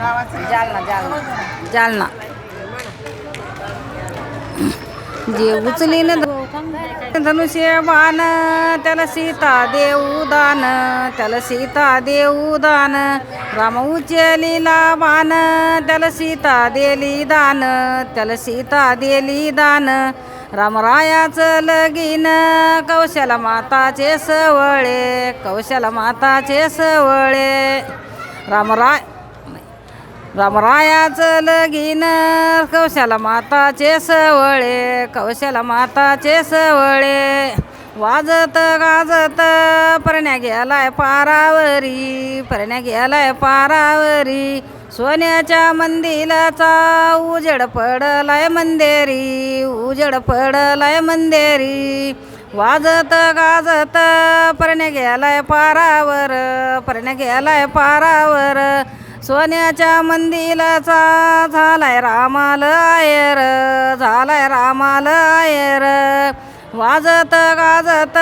जालना. जालना जालना जे उचलीन धनुष्य बाण त्याला सीता देऊ दान त्याला सीता देऊ दान. राम उचलीला बाण त्याला सीता देली दान त्याला सीता देली दान. रामरायाचं लगीन कौशल माताचे सवळे कौशल माताचे सवळे. रामराय रामरायाचं लगीन कौशाला माताचे सवळे कौशाला माताचे सवळे. वाजत गाजत परण्या गेलाय पारावरी परण्या गेलाय पारावरी. सोन्याच्या मंदिराचा उजेड पडलाय मंदेरी उजेड पडलाय मंदेरी. वाजत गाजत परण्या गेलाय पारावर परण्या गेलाय पारावर. सोन्याच्या मंदिराचा झालाय रामाल आयर झालाय रामाल आयर. वाजत गाजत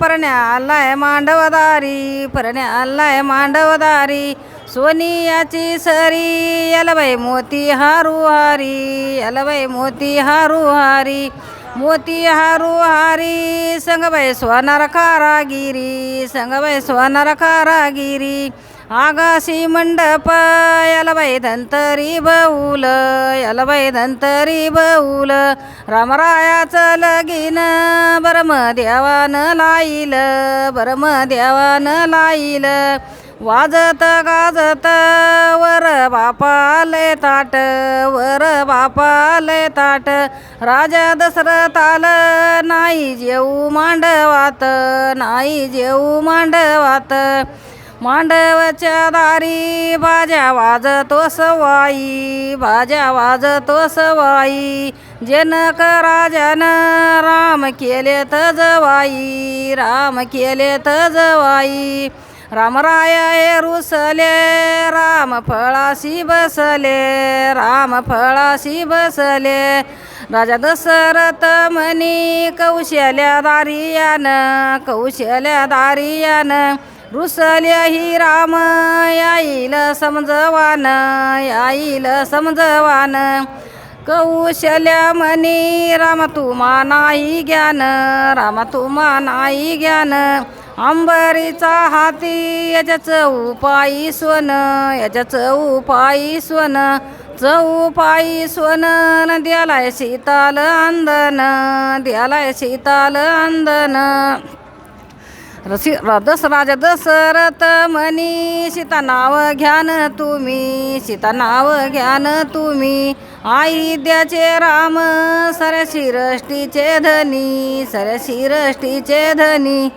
परण्या आलाय मांडवदारी परण्या आलाय मांडवदारी. सोनियाची सरी यलबाई मोती हारू हारी यलबाई मोती हारू हारी मोती हारू हारी संगबाई सोनार कारागिरी संगबाई सोनार कारागिरी. आगाशी मंडप यलबाई धंतरी बऊल यलबाई धंतरी बऊल. रामरायाचं लगीन बरम देवानं लाईल बरम देवानं लाईल. वाजत गाजत वर बापाले ताट वर बापाले ताट. राजा दशरथाल नाही जेऊ मांडवात नाही जेऊ मांडवात. मांडवाच्या दारी बाजा वाजतो सवाई बाजा वाजतो सवाई. जनक राजान राम केले तजवाई राम केले तजवाई रामराया हे रुसले राम फळाशी बसले राम फळाशी बसले. राजा दशरथ म्हणी कौशल्या दारियान कौशल्या दारियान रुसले ही राम याईल समजवान याईल समजवान. कौशल्या म्हणी राम तुमा नाही ज्ञान राम तुमा नाही ज्ञान. अंबरीचा हाती याच्याच उपायी स्वन याच्याच उपायी स्वन चौपायी स्वन द्यालाय शीताल अंदन द्यालाय शीताल अंदन. रसी दस राजा दशरथ म्हणी सीता नाव घ्यान तुम्ही सीता नाव घ्यान तुम्ही. आई राम सर शिरष्टीचे धनी सर शिरष्टीचे धनी.